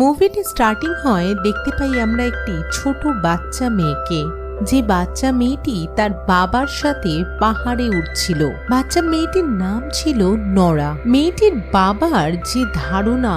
মুভিটি স্টার্টিং হয়, দেখতে পাই আমরা একটি ছোট বাচ্চা মেয়েকে। যে বাচ্চা মেয়েটি তার বাবার সাথে পাহাড়ে উঠছিল বাচ্চা মেয়েটির নাম ছিল নরা। মেয়েটির বাবার যে ধারণা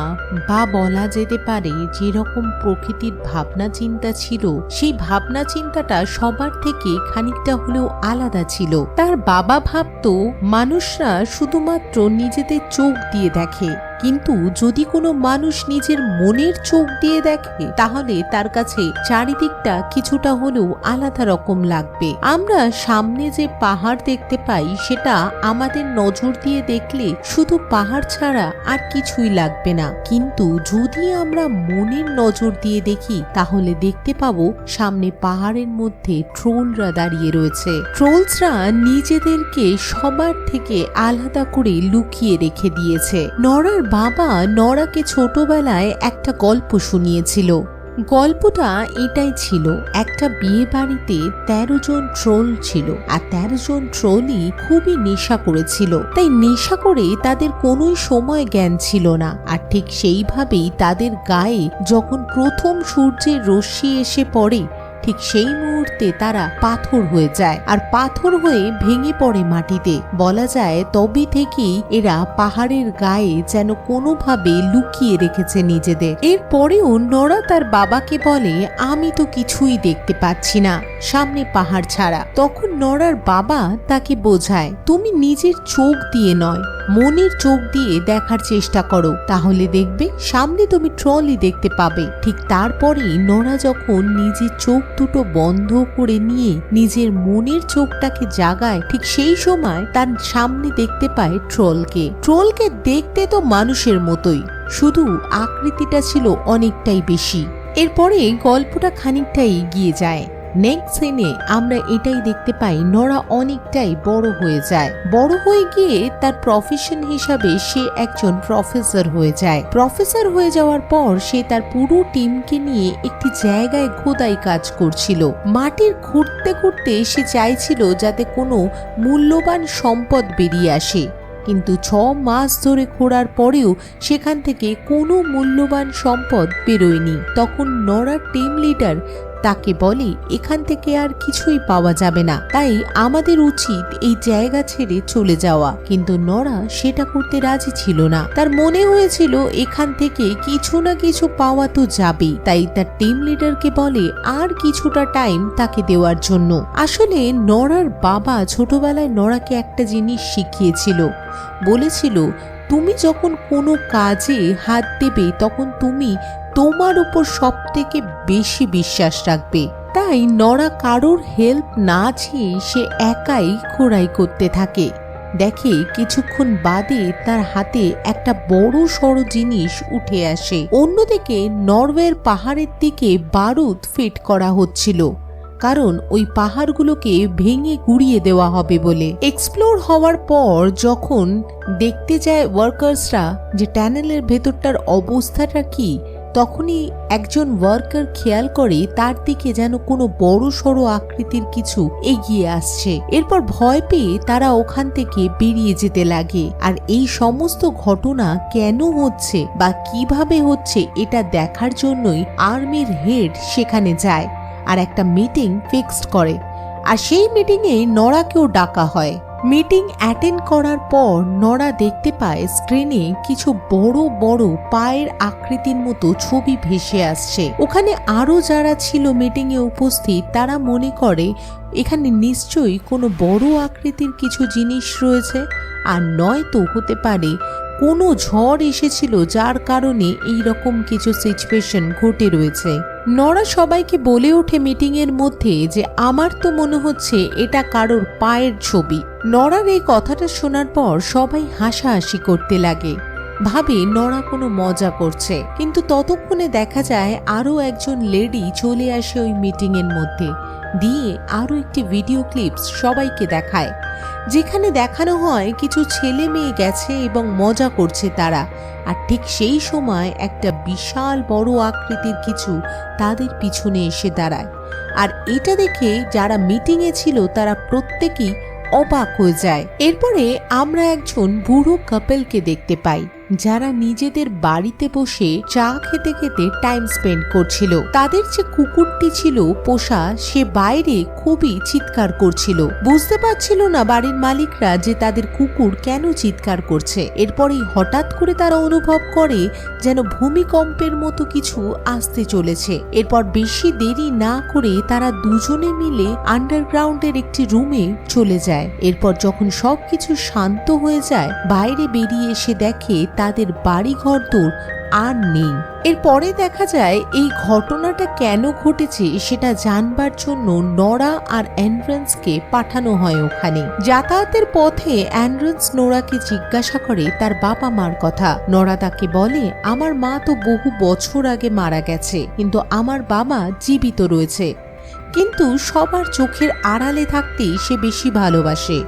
বা বলা যেতে পারে যেরকম প্রকৃতির ভাবনা চিন্তা ছিল, সেই ভাবনা চিন্তাটা সবার থেকে খানিকটা হলেও আলাদা ছিল। তার বাবা ভাবতো মানুষরা শুধুমাত্র নিজেদের চোখ দিয়ে দেখে। কিন্তু যদি কোনো মানুষ নিজের মনের চোখ দিয়ে দেখে, তাহলে তার কাছে চারিদিকটা কিছুটা হলেও আলাদা রকম লাগবে। আমরা সামনে যে পাহাড় দেখতে পাই, সেটা আমাদের নজর দিয়ে দেখলে শুধু পাহাড় ছাড়া আর কিছুই লাগবে না। কিন্তু যদি আমরা মনের নজর দিয়ে দেখি, তাহলে দেখতে পাবো সামনে পাহাড়ের মধ্যে ট্রোলরা দাঁড়িয়ে রয়েছে। ট্রোলসরা নিজেদেরকে সবার থেকে আলাদা করে লুকিয়ে রেখে দিয়েছে। নরার বাবা নরাকে ছোটবেলায় একটা গল্প শুনিয়েছিল। গল্পটা এটাই ছিল, একটা বিয়ে বাড়িতে তেরো জন ট্রোল ছিল আর তেরো জন ট্রোলই খুবই নেশা করেছিল। তাই নেশা করে তাদের কোনোই সময় জ্ঞান ছিল না আর ঠিক সেইভাবেই তাদের গায়ে যখন প্রথম সূর্যের রশ্মি এসে পড়ে ঠিক সেই মুহূর্তে তারা পাথর হয়ে যায় আর পাথর হয়ে ভেঙে পড়ে মাটিতে। বলা যায় তবে থেকেই এরা পাহাড়ের গায়ে যেন কোনোভাবে লুকিয়ে রেখেছে নিজেদের। এরপরেও নরা তার বাবাকে বলে, আমি তো কিছুই দেখতে পাচ্ছি না সামনে পাহাড় ছাড়া। তখন নরার বাবা তাকে বোঝায়, তুমি নিজের চোখ দিয়ে নয় মনের চোখ দিয়ে দেখার চেষ্টা করো। তাহলে দেখবে সামনে তুমি ট্রলি দেখতে পাবে। ঠিক তারপরেই নরা যখন নিজের চোখ দুটো বন্ধ করে নিয়ে নিজের মনের চোখটাকে জাগায়, ঠিক সেই সময় তার সামনে দেখতে পায় ট্রলকে। ট্রলকে দেখতে তো মানুষের মতোই। শুধু আকৃতিটা ছিল অনেকটাই বেশি। এরপরে গল্পটা খানিকটা এগিয়ে যায়। নেক্সট সিনে আমরা এটাই দেখতে পাই, নরা অনেকটাই বড় হয়ে যায়। বড় হয়ে গিয়ে তার প্রফেশন হিসাবে সে একজন প্রফেসর হয়ে যায়। প্রফেসর হয়ে যাওয়ার পর সে তার পুরো টিমকে নিয়ে একটি জায়গায় খোদাই কাজ করছিল। মাটির খুঁড়তে খুঁড়তে সে চাইছিল যাতে কোনো মূল্যবান সম্পদ বেরিয়ে আসে। কিন্তু ছ মাস ধরে খোঁড়ার পরেও সেখান থেকে কোনো মূল্যবান সম্পদ বেরোয়নি। তখন নরার টিম লিডার তাকে বলে, এখান থেকে আর কিছুই পাওয়া যাবে না। তাই আমাদের উচিত এই জায়গা ছেড়ে চলে যাওয়া। কিন্তু নরা সেটা করতে রাজি ছিল না। তার মনে হয়েছিল, এখান থেকে কিছু না কিছু পাওয়া তো যাবে তাই তার টিম লিডারকে বলে, আর কিছুটা টাইম তাকে দেওয়ার জন্য। আসলে নরার বাবা ছোটবেলায় নরাকে একটা জিনিস শিখিয়েছিল। বলেছিল, তুমি যখন কোনো কাজে হাত দেবে, তখন তুমি তোমার উপর সব থেকে বেশি বিশ্বাস রাখবে। তাই নরা কারোর হেল্প না চেয়ে সে একাই খোড়াই করতে থাকে। দেখে কিছুক্ষণ বাদে তার হাতে একটা বড় সড়ো জিনিস উঠে আসে। অন্যদিকে নরওয়ের পাহাড়ের দিকে বারুদ ফিট করা হচ্ছিল, কারণ ওই পাহাড়গুলোকে ভেঙে গুড়িয়ে দেওয়া হবে বলে। এক্সপ্লোর হওয়ার পর যখন দেখতে যায় ওয়ার্কার্সরা যে ট্যানেলের ভেতরটার অবস্থাটা কি তখনই একজন ওয়ার্কার খেয়াল করে তার দিকে যেন কোনো বড় সড়ো আকৃতির কিছু এগিয়ে আসছে। এরপর ভয় পেয়ে তারা ওখান থেকে বেরিয়ে যেতে লাগে। আর এই সমস্ত ঘটনা কেন হচ্ছে বা কীভাবে হচ্ছে এটা দেখার জন্যই আর্মির হেড সেখানে যায়। আর একটা মিটিং ফিক্সড করে। আর সেই মিটিংয়ে নরাকেও ডাকা হয়। মিটিং অ্যাটেন্ড করার পর নরা দেখতে পায় স্ক্রিনে কিছু বড় বড় পায়ের আকৃতির মতো ছবি ভেসে আসছে। ওখানে আরও যারা ছিল মিটিংয়ে উপস্থিত, তারা মনে করে এখানে নিশ্চয়ই কোনো বড় আকৃতির কিছু জিনিস রয়েছে, আর নয়তো হতে পারে কোনো ঝড় এসেছিল যার কারণে এই রকম কিছু সিচুয়েশন ঘটে রয়েছে। নরা সবাইকে বলে ওঠে মিটিংয়ের মধ্যে যে, আমার তো মনে হচ্ছে এটা কারোর পায়ের ছবি। নরার এই কথাটা শোনার পর সবাই হাসাহাসি করতে লাগে। ভাবে নরা কোনো মজা করছে। কিন্তু ততক্ষণে দেখা যায় আরও একজন লেডি চলে আসে ওই মিটিংয়ের মধ্যে। দিয়ে আরও একটি ভিডিও ক্লিপস সবাইকে দেখায়। যেখানে দেখানো হয় কিছু ছেলে মেয়ে গেছে এবং মজা করছে তারা। আর ঠিক সেই সময় একটা বিশাল বড় আকৃতির কিছু তাদের পিছনে এসে দাঁড়ায়। আর এটা দেখে যারা মিটিংয়ে ছিল তারা প্রত্যেকেই অবাক হয়ে যায়। এরপরে আমরা একজন বুড়ো কাপেলকে দেখতে পাই। যারা নিজেদের বাড়িতে বসে চা খেতে খেতে টাইম স্পেন্ড করছিল। তাদের যে কুকুরটি ছিল পোষা, সে বাইরে খুবই চিৎকার করছিল। বুঝতে পারছিল না বাড়ির মালিকরা যে তাদের কুকুর কেন চিৎকার করছে। এরপরেই হঠাৎ করে তারা অনুভব করে যেন ভূমিকম্পের মতো কিছু আসতে চলেছে। এরপর বেশি দেরি না করে তারা দুজনে মিলে আন্ডারগ্রাউন্ডের একটি রুমে চলে যায়। এরপর যখন সবকিছু শান্ত হয়ে যায়, বাইরে বেরিয়ে এসে দেখে তাদের বাড়িঘর দূর আর নেই। এরপরে দেখা যায়, এই ঘটনাটা কেন ঘটেছে সেটা জানবার জন্য নরা আর অ্যান্ড্রেন্সকে পাঠানো হয় ওখানে। যাতায়াতের পথে অ্যান্ড্রেন্স নোরাকে জিজ্ঞাসা করে তার বাবা মার কথা। নরা তাকে বলে, আমার মা তো বহু বছর আগে মারা গেছে, কিন্তু আমার বাবা জীবিত রয়েছে। কিন্তু সবার চোখের আড়ালে থাকতেই সে বেশি ভালোবাসে।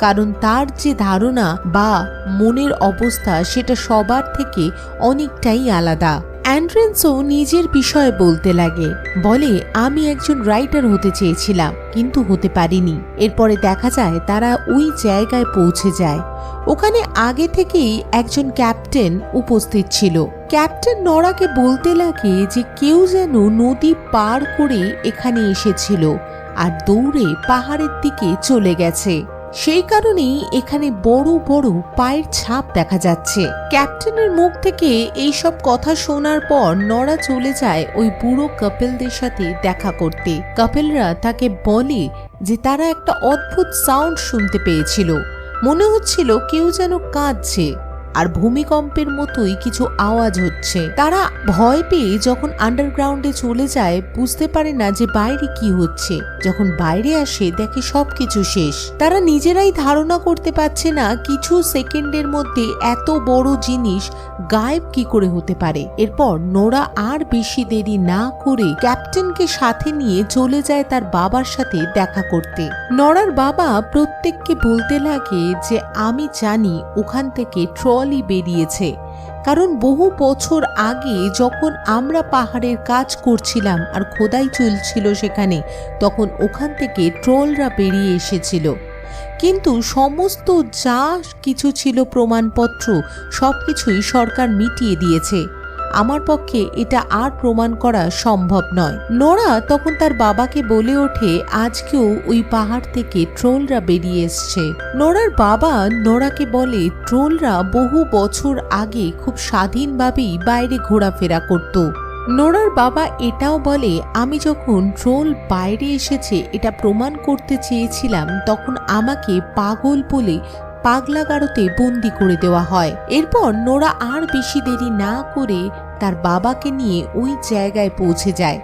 কারণ তার যে ধারণা বা মনের অবস্থা সেটা সবার থেকে অনেকটাই আলাদা। অ্যান্ড্রেন্সও নিজের বিষয়ে বলতে লাগে। বলে, আমি একজন রাইটার হতে চেয়েছিলাম, কিন্তু হতে পারিনি। এরপরে দেখা যায়, তারা ওই জায়গায় পৌঁছে যায়। ওখানে আগে থেকেই একজন ক্যাপ্টেন উপস্থিত ছিল। ক্যাপ্টেন নড়াকে বলতে লাগে যে, কেউ যেন নদী পার করে এখানে এসেছিল আর দৌড়ে পাহাড়ের দিকে চলে গেছে। সেই কারণেই এখানে বড় বড় পায়ের ছাপ দেখা যাচ্ছে। ক্যাপ্টেনের মুখ থেকে এই সব কথা শোনার পর নড়া চলে যায় ওই বুড়ো কপিলদের সাথে দেখা করতে। কপিলরা তাকে বলে যে তারা একটা অদ্ভুত সাউন্ড শুনতে পেয়েছিল। মনে হচ্ছিল কেউ যেন কাঁদছে। আর ভূমিকম্পের মতোই কিছু আওয়াজ হচ্ছে। তারা ভয় পেয়ে যখন আন্ডারগ্রাউন্ডে চলে যায়, বুঝতে পারে না যে বাইরে কি হচ্ছে। যখন বাইরে আসে, দেখে সবকিছু শেষ। তারা নিজেরাই ধারণা করতে পারছে না কিছু সেকেন্ডের মধ্যে এত বড় জিনিস গায়েব কি করে হতে পারে। এরপর নোরা আর বেশি দেরি না করে ক্যাপ্টেনকে সাথে নিয়ে চলে যায় তার বাবার সাথে দেখা করতে। নরার বাবা প্রত্যেককে বলতে লাগে যে, আমি জানি ওখান থেকে ট্রলি বেরিয়েছে। কারণ বহু বছর আগে যখন আমরা পাহাড়ের কাজ করছিলাম আর খোদাই চলছিল সেখানে, তখন ওখান থেকে ট্রোলরা বেরিয়ে এসেছিল। কিন্তু সমস্ত যা কিছু ছিল প্রমাণপত্র সব কিছুই সরকার মিটিয়ে দিয়েছে। আমার পক্ষে এটা আর প্রমাণ করা সম্ভব নয়। নোরা তখন তার বাবাকে বলে ওঠে, আজকেও ওই পাহাড় থেকে ট্রোলরা বেরিয়ে এসছে। নোরার বাবা নোরাকে বলে, ট্রোলরা বহু বছর আগে খুব স্বাধীনভাবেই বাইরে ঘোরাফেরা করত। নোরার বাবা এটাও বলে, আমি যখন ট্রোল বাইরে এসেছে, এটা প্রমাণ করতে চেয়েছিলাম, তখন আমাকে পাগল বলে পাগলাগারোতে বন্দি করে দেওয়া হয়। এরপর নোরা আর বেশি দেরি না করে তার বাবাকে নিয়ে ওই জায়গায় পৌঁছে যায়,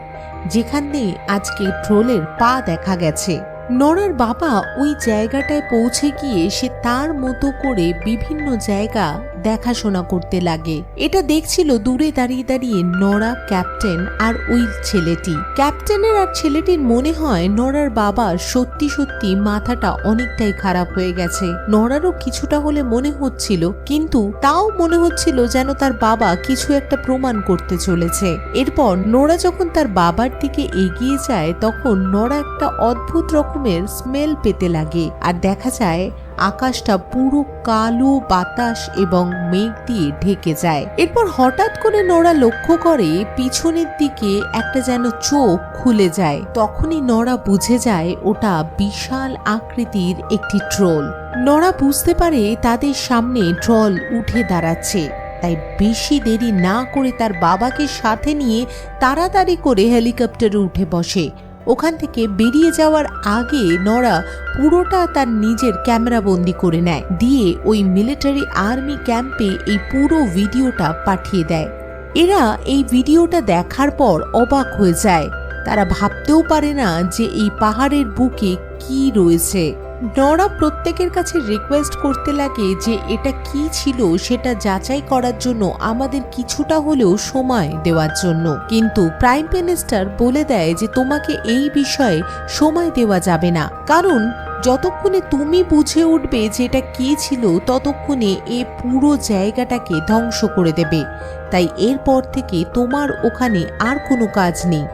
যেখানে আজকে ট্রোলের পা দেখা গেছে। নরার বাবা ওই জায়গাটায় পৌঁছে গিয়ে সে তার মতো করে বিভিন্ন জায়গা দেখাশোনা করতে লাগে। এটা দেখছিল দূরে দাঁড়িয়ে দাঁড়িয়ে নরা ক্যাপ্টেন আর ওই ছেলেটি। ক্যাপ্টেনের আর ছেলেটির মনে হয় নরার বাবা সত্যি সত্যি মাথাটা অনেকটাই খারাপ হয়ে গেছে। নরারও কিছুটা হলে মনে হচ্ছিল, কিন্তু তাও মনে হচ্ছিল যেন তার বাবা কিছু একটা প্রমাণ করতে চলেছে। এরপর নোরা যখন তার বাবার দিকে এগিয়ে যায়, তখন নরা একটা অদ্ভুত রকমের স্মেল পেতে লাগে। আর দেখা যায় আকাশটা পুরো কালো বাতাস এবং মেঘ দিয়ে ঢেকে যায়। এরপর হঠাৎ করে নড়া লক্ষ্য করে পিছনের দিকে একটা যেন চোখ খুলে যায়। তখনই নড়া বুঝে যায় ওটা বিশাল আকৃতির একটি ট্রোল। নড়া বুঝতে পারে তাদের সামনে ট্রল উঠে দাঁড়াচ্ছে। তাই বেশি দেরি না করে তার বাবাকে সাথে নিয়ে তাড়াতাড়ি করে হেলিকপ্টারে উঠে বসে। ওখান থেকে বেরিয়ে যাওয়ার আগে নরা পুরোটা তার নিজের ক্যামেরা বন্দি করে নেয়। দিয়ে ওই মিলিটারি আর্মি ক্যাম্পে এই পুরো ভিডিওটা পাঠিয়ে দেয়। এরা এই ভিডিওটা দেখার পর অবাক হয়ে যায়। তারা ভাবতেও পারে না যে এই পাহাড়ের বুকে কি রয়েছে। নরা প্রত্যেকের কাছে রিকোয়েস্ট করতে লাগে যে এটা কি ছিল সেটা যাচাই করার জন্য আমাদের কিছুটা হলেও সময় দেওয়ার জন্য। কিন্তু প্রাইম মিনিস্টার বলে দেয় যে তোমাকে এই বিষয়ে সময় দেওয়া যাবে না। কারণ যতক্ষণে তুমি বুঝে উঠবে যে এটা কি ছিল, ততক্ষণে এ পুরো জায়গাটাকে ধ্বংস করে দেবে। তাই এরপর থেকে তোমার ওখানে আর কোনো কাজ নেই।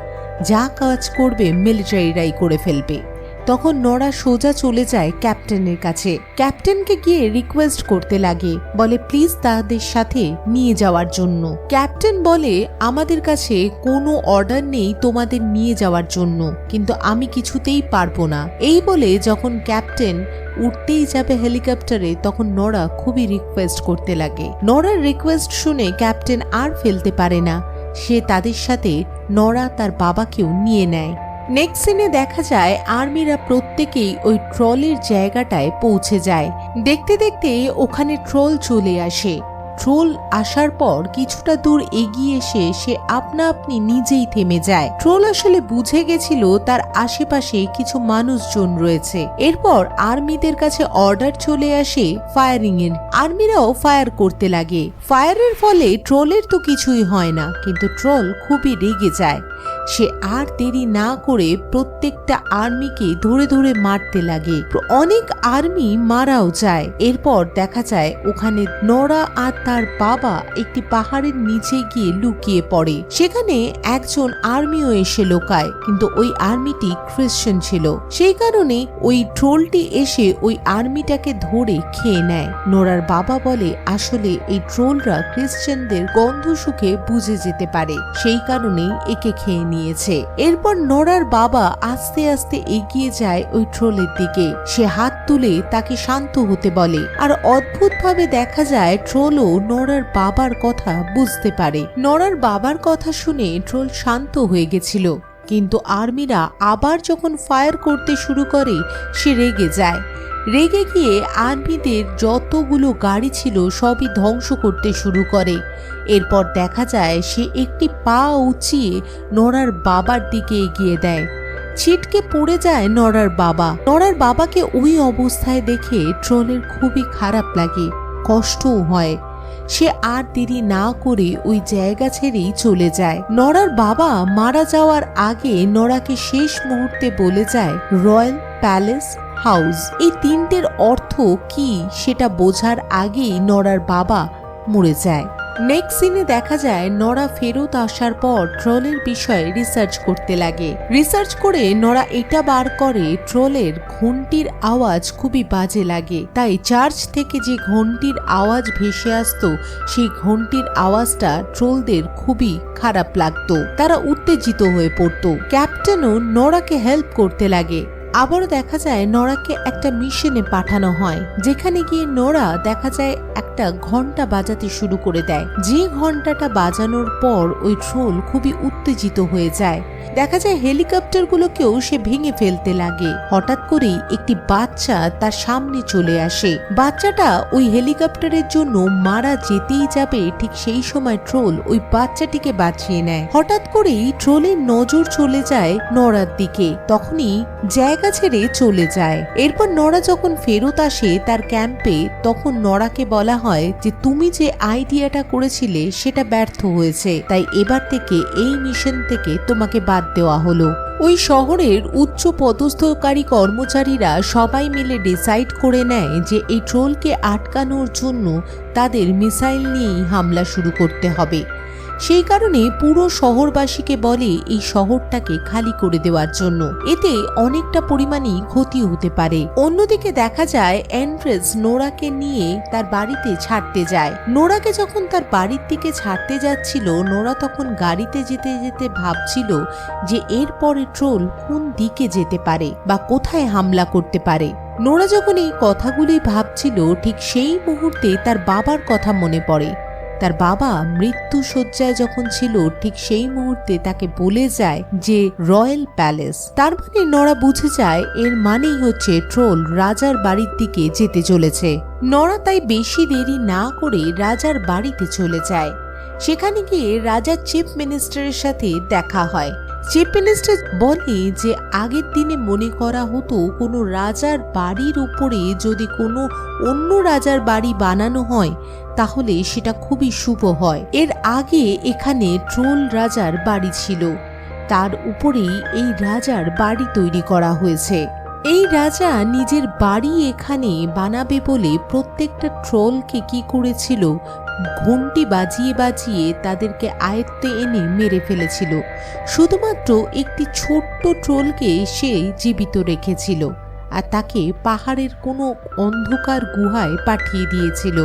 যা কাজ করবে মিলিটারিরাই করে ফেলবে। তখন নড়া সোজা চলে যায় ক্যাপ্টেনের কাছে। ক্যাপ্টেনকে গিয়ে রিকোয়েস্ট করতে লাগে, বলে, প্লিজ তাদের সাথে নিয়ে যাওয়ার জন্য। ক্যাপ্টেন বলে, আমাদের কাছে কোনো অর্ডার নেই তোমাদের নিয়ে যাওয়ার জন্য, কিন্তু আমি কিছুতেই পারব না। এই বলে যখন ক্যাপ্টেন উঠতেই যাবে হেলিকপ্টারে, তখন নড়া খুবই রিকোয়েস্ট করতে লাগে। নড়ার রিকোয়েস্ট শুনে ক্যাপ্টেন আর ফেলতে পারে না। সে তাদের সাথে নড়া তার বাবাকেও নিয়ে নেয়। নেক্সট সিনে দেখা যায় আর্মিরা প্রত্যেকেই ওই ট্রলের জায়গাটায় পৌঁছে যায়। দেখতে দেখতে ওখানে ট্রল চলে আসে। ট্রোল আসার পর কিছুটা দূর এগিয়ে এসে সে আপনা আপনি নিজেই থেমে যায়। ট্রোল আসলে বুঝে গেছিল তার আশেপাশে কিছু মানুষজন রয়েছে। এরপর আর্মিদের কাছে অর্ডার চলে আসে ফায়ারিং এর আর্মিরাও ফায়ার করতে লাগে। ফায়ারের ফলে ট্রোলের তো কিছুই হয় না, কিন্তু ট্রোল খুবই রেগে যায়। সে আর দেরি না করে প্রত্যেকটা আর্মিকে ধরে ধরে মারতে লাগে। অনেক আর্মি মারাও যায়। এরপর দেখা যায় ওখানে নড়া আর তার বাবা একটি পাহাড়ের নিচে গিয়ে লুকিয়ে পড়ে। সেখানে একজন আর্মিও এসে লোকায়, কিন্তু ওই আর্মিটি খ্রিশ্চান ছিল। সেই কারণে ওই ট্রোলটি এসে ওই আর্মিটাকে ধরে খেয়ে নেয়। নোরার বাবা বলে, আসলে এই ট্রোলরা খ্রিশ্চানদের গন্ধ সুখে বুঝে যেতে পারে। সেই কারণেই একে খেয়ে নিয়েছে। এরপর নোরার বাবা আস্তে আস্তে এগিয়ে যায় ওই ট্রোলের দিকে। সে হাত তুলে তাকে শান্ত হতে বলে। আর অদ্ভুতভাবে দেখা যায় ট্রোলও নড়ার বাবার কথা বুঝতে পারে। নড়ার বাবার কথা শুনে ট্রোল শান্ত হয়ে গেছিল। কিন্তু আর্মিরা আবার যখন ফায়ার করতে শুরু করে, সে রেগে যায়। রেগে গিয়ে আর্মিদের যতগুলো গাড়ি ছিল সবই ধ্বংস করতে শুরু করে। এরপর দেখা যায় সে একটি পা উঁচিয়ে নড়ার বাবার দিকে এগিয়ে দেয়। ছিটকে পড়ে যায় নড়ার বাবা। নড়ার বাবাকে ওই অবস্থায় দেখে ট্রোলের খুবই খারাপ লাগে, কষ্টও হয়। সে আর দেরি না করে ওই জায়গা ছেড়েই চলে যায়। নড়ার বাবা মারা যাওয়ার আগে নড়াকে শেষ মুহূর্তে বলে যায়, রয়্যাল প্যালেস হাউস। এই তিনটের অর্থ কি সেটা বোঝার আগেই নড়ার বাবা মরে যায়। নেক্সট সিনে দেখা যায় নড়া ফেরত আসার পর ট্রলের বিষয়ে রিসার্চ করতে লাগে। রিসার্চ করে নড়া এটা বার করে ট্রলের ঘন্টির আওয়াজ খুবই বাজে লাগে। তাই চার্চ থেকে যে ঘন্টির আওয়াজ ভেসে আসতো, সেই ঘন্টির আওয়াজটা ট্রোলদের খুবই খারাপ লাগতো। তারা উত্তেজিত হয়ে পড়ত। ক্যাপ্টেনও নড়াকে হেল্প করতে লাগে। আবারও দেখা যায় নোরাকে একটা মিশনে পাঠানো হয়, যেখানে গিয়ে নোরা দেখা যায় একটা ঘণ্টা বাজাতে শুরু করে দেয়। যে ঘন্টাটা বাজানোর পর ওই ট্রোল খুবই উত্তেজিত হয়ে যায়। দেখা যায় হেলিকপ্টারগুলোকেও সে ভেঙে ফেলতে লাগে। হঠাৎ করেই একটি বাচ্চা তার সামনে চলে আসে। বাচ্চাটা ওই হেলিকপ্টারের জন্য মারা যেতেই যাবে ঠিক সেই সময় ট্রোল ওই বাচ্চাটিকে বাঁচিয়ে নেয়। হঠাৎ করেই ট্রোলের নজর চলে যায় নড়ার দিকে। তখনই জায়গা ছেড়ে চলে যায়। এরপর নড়া যখন ফেরত আসে তার ক্যাম্পে, তখন নড়াকে বলা হয় যে, তুমি যে আইডিয়াটা করেছিলে সেটা ব্যর্থ হয়েছে। তাই এবার থেকে এই মিশন থেকে তোমাকে বাদ দেওয়া হলো। ওই শহরের উচ্চ পদস্থকারী কর্মচারীরা সবাই মিলে ডিসাইড করে নেয় যে এই ট্রোলকে আটকানোর জন্য তাদের মিসাইল নিয়েই হামলা শুরু করতে হবে। সেই কারণে পুরো শহরবাসীকে বলে এই শহরটাকে খালি করে দেওয়ার জন্য। এতে অনেকটা পরিমাণই ক্ষতি হতে পারে। অন্যদিকে দেখা যায়, অ্যান্ড্রেস নোরাকে নিয়ে তার বাড়িতে ছাড়তে যায়। নোরাকে যখন তার বাড়ির দিকে ছাড়তে যাচ্ছিল, নোরা তখন গাড়িতে যেতে যেতে ভাবছিল যে এরপরে ট্রোল কোন দিকে যেতে পারে বা কোথায় হামলা করতে পারে। নোরা যখন এই কথাগুলি ভাবছিল, ঠিক সেই মুহূর্তে তার বাবার কথা মনে পড়ে। তার বাবা মৃত্যুশয্যায় যখন ছিল, ঠিক সেই মুহূর্তে তাকে বলে যায় যে, রয়্যাল প্যালেস। তার মানে নরা বুঝে যায়, এর মানেই হচ্ছে ট্রোল রাজার বাড়ির দিকে যেতে চলেছে। নরা তাই বেশি দেরি না করে রাজার বাড়িতে চলে যায়। সেখানে গিয়ে রাজার চিফ মিনিস্টারের সাথে দেখা হয়। চিফ মিনিস্টার বলে যে আগের দিনে মনে করা হতো কোনো রাজার বাড়ির উপরে যদি কোনো অন্য রাজার বাড়ি বানানো হয়, তাহলে সেটা খুবই শুভ হয়। এর আগে এখানে ট্রোল রাজার বাড়ি ছিল। তার উপরেই এই রাজার বাড়ি তৈরি করা হয়েছে। এই রাজা নিজের বাড়ি এখানে বানাবে বলে প্রত্যেকটা ট্রলকে কি করেছিল ঘন্টি বাজিয়ে বাজিয়ে তাদেরকে আয়ত্তে এনে মেরে ফেলেছিল। শুধুমাত্র একটি ছোট্ট ট্রোলকে সে জীবিত রেখেছিল আর তাকে পাহাড়ের কোনো অন্ধকার গুহায় পাঠিয়ে দিয়েছিল।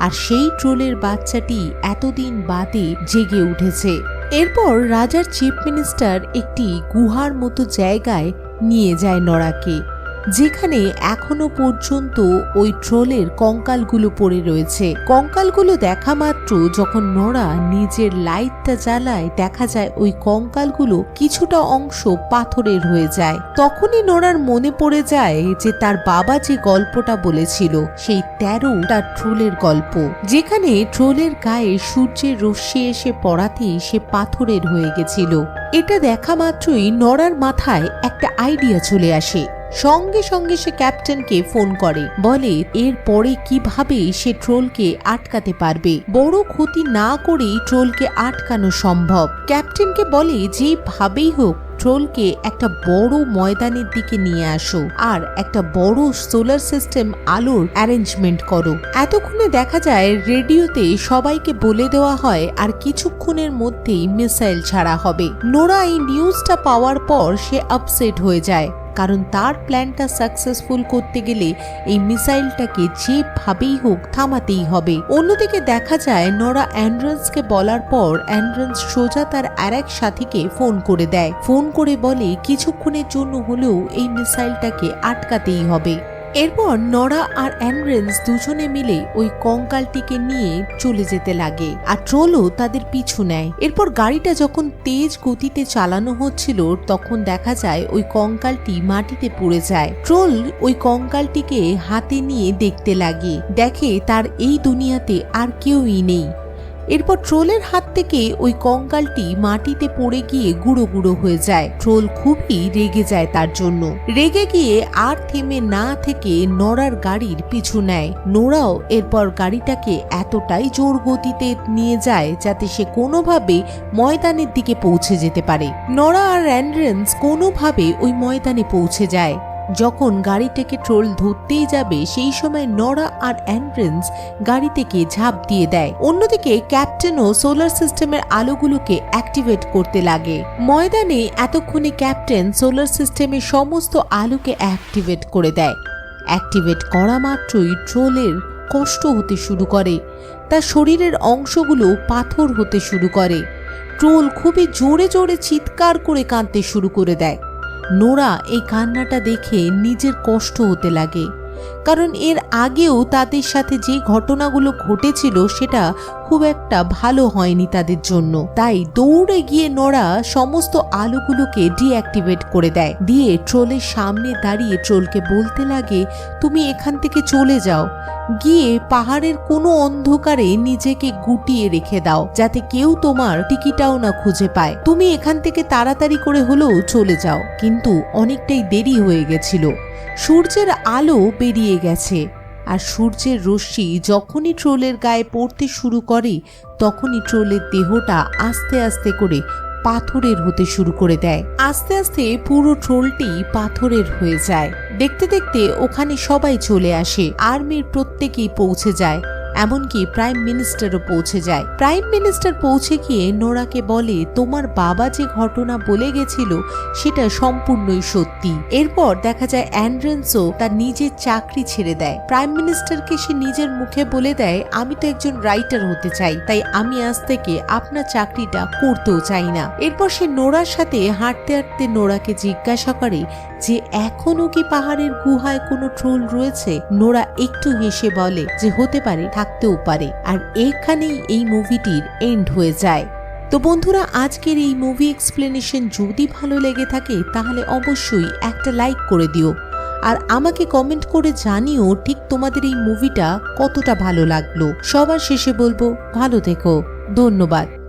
আর সেই ট্রোলের বাচ্চাটি এতদিন বাদে জেগে উঠেছে। এরপর রাজার চিফ মিনিস্টার একটি গুহার মতো জায়গায় নিয়ে যায় নড়াকে। যেখানে এখনও পর্যন্ত ওই ট্রোলের কঙ্কালগুলো পড়ে রয়েছে। কঙ্কালগুলো দেখা মাত্র যখন নড়া নিজের লাইটটা জ্বালায়, দেখা যায় ওই কঙ্কালগুলো কিছুটা অংশ পাথরের হয়ে যায়। তখনই নড়ার মনে পড়ে যায় যে তার বাবা যে গল্পটা বলেছিল, সেই তেরোটা ট্রোলের গল্প। যেখানে ট্রোলের গায়ে সূর্যের রশ্মি এসে পড়াতেই সে পাথরের হয়ে গেছিল। এটা দেখা মাত্রই নড়ার মাথায় একটা আইডিয়া চলে আসে। সঙ্গে সঙ্গে সে ক্যাপ্টেনকে ফোন করে। বলে, এর পরে কীভাবে সে ট্রোলকে আটকাতে পারবে? বড় ক্ষতি না করেই ট্রোলকে আটকানো সম্ভব। ক্যাপ্টেনকে বলে, যেভাবেই হোক, ট্রোলকে একটা বড় ময়দানের দিকে নিয়ে আসো আর একটা বড় সোলার সিস্টেম আলোর অ্যারেঞ্জমেন্ট করো। এতক্ষণে দেখা যায়, রেডিওতে সবাইকে বলে দেওয়া হয়, আর কিছুক্ষণের মধ্যেই মিসাইল ছাড়া হবে। নোরা এই নিউজটা পাওয়ার পর সে আপসেট হয়ে যায়। কারণ তার প্ল্যানটা সাকসেসফুল করতে গেলে এই মিসাইলটাকে যেভাবেই হোক থামাতেই হবে। অন্যদিকে দেখা যায়, নরা অ্যান্ড্রেন্সকে বলার পর অ্যান্ড্রেন্স সোজা তার আরেক সাথীকে ফোন করে দেয়। ফোন করে বলে, কিছুক্ষণের জন্য হলেও এই মিসাইলটাকে আটকাতেই হবে। এরপর নরা আর অ্যান্ড্রেন্স দুজনে মিলে ওই কঙ্কালটিকে নিয়ে চলে যেতে লাগে। আর ট্রোলও তাদের পিছু নেয়। এরপর গাড়িটা যখন তেজ গতিতে চালানো হচ্ছিল, তখন দেখা যায় ওই কঙ্কালটি মাটিতে পড়ে যায়। ট্রোল ওই কঙ্কালটিকে হাতে নিয়ে দেখতে লাগে। দেখে তার এই দুনিয়াতে আর কেউই নেই। এরপর ট্রোলের হাত থেকে ওই কঙ্কালটি মাটিতে পড়ে গিয়ে গুঁড়ো গুঁড়ো হয়ে যায়। ট্রোল খুবই রেগে যায় তার জন্য। রেগে গিয়ে আর থেমে না থেকে নড়ার গাড়ির পিছু নেয়। নোরাও এরপর গাড়িটাকে এতটাই জোর গতিতে নিয়ে যায় যাতে সে কোনোভাবে ময়দানের দিকে পৌঁছে যেতে পারে। নড়া আর অ্যান্ড্রেন্স কোনোভাবে ওই ময়দানে পৌঁছে যায়। যখন গাড়িটাকে ট্রোল ধরতেই যাবে, সেই সময় নরা আর অ্যান্ড্রেন্স গাড়ি থেকে ঝাঁপ দিয়ে দেয়। অন্যদিকে ক্যাপ্টেনও সোলার সিস্টেমের আলোগুলোকে অ্যাক্টিভেট করতে লাগে। ময়দানে এতক্ষণে ক্যাপ্টেন সোলার সিস্টেমের সমস্ত আলোকে অ্যাক্টিভেট করে দেয়। অ্যাক্টিভেট করা মাত্রই ট্রোলের কষ্ট হতে শুরু করে। তার শরীরের অংশগুলো পাথর হতে শুরু করে। ট্রোল খুবই জোরে জোরে চিৎকার করে কাঁদতে শুরু করে দেয়। নোরা এই কান্নাটা দেখে নিজের কষ্ট হতে লাগে। কারণ এর আগেও তাদের সাথে যে ঘটনাগুলো ঘটেছিল সেটা খুব একটা ভালো হয়নি তাদের জন্য। তাই দৌড়ে গিয়ে নোরা সমস্ত আলোগুলোকে ডিঅ্যাক্টিভেট করে দেয়। দিয়ে ট্রোলের সামনে দাঁড়িয়ে ট্রোলকে বলতে লাগে, তুমি এখান থেকে চলে যাও। গিয়ে পাহাড়ের কোনো অন্ধকারে নিজেকে গুটিয়ে রেখে দাও, যাতে কেউ তোমার টিকিটাও না খুঁজে পায়। তুমি এখান থেকে তাড়াতাড়ি করে হলেও চলে যাও। কিন্তু অনেকটাই দেরি হয়ে গেছিল। সূর্যের আলো বেরিয়ে গেছে। আর সূর্যের রশ্মি যখনই ট্রোলের গায়ে পড়তে শুরু করে, তখনই ট্রোলের দেহটা আস্তে আস্তে করে পাথরের হতে শুরু করে দেয়। আস্তে আস্তে পুরো ট্রোলটি পাথরের হয়ে যায়। দেখতে দেখতে ওখানে সবাই চলে আসে। আর্মির প্রত্যেকেই পৌঁছে যায়। এমনকি প্রাইম মিনিস্টারও পৌঁছে যায়। প্রাইম মিনিস্টার পৌঁছে গিয়ে নোরাকে বলে, তোমার বাবা যে ঘটনা বলে গেছিল, সেটা সম্পূর্ণই সত্যি। এরপর দেখা যায় অ্যান্ড্রেন্সও তার নিজের চাকরি ছেড়ে দেয়। প্রাইম মিনিস্টারকে সে নিজের মুখে বলে দেয়, আমি তো একজন রাইটার হতে চাই, তাই আমি আজ থেকে আপনার চাকরিটা করতেও চাই না। এরপর সে নোরার সাথে হাঁটতে হাঁটতে নোরাকে জিজ্ঞাসা করে যে, এখনও কি পাহাড়ের গুহায় কোনো ট্রোল রয়েছে? নোরা একটু হেসে বলে যে, হতে পারে থাকতেও পারে। আর এখানেই এই মুভিটির এন্ড হয়ে যায়। তো বন্ধুরা, আজকের এই মুভি এক্সপ্লেনেশন যদি ভালো লেগে থাকে, তাহলে অবশ্যই একটা লাইক করে দিও। আর আমাকে কমেন্ট করে জানিও ঠিক তোমাদের এই মুভিটা কতটা ভালো লাগল। সবার শেষে বলব, ভালো থেকো। ধন্যবাদ।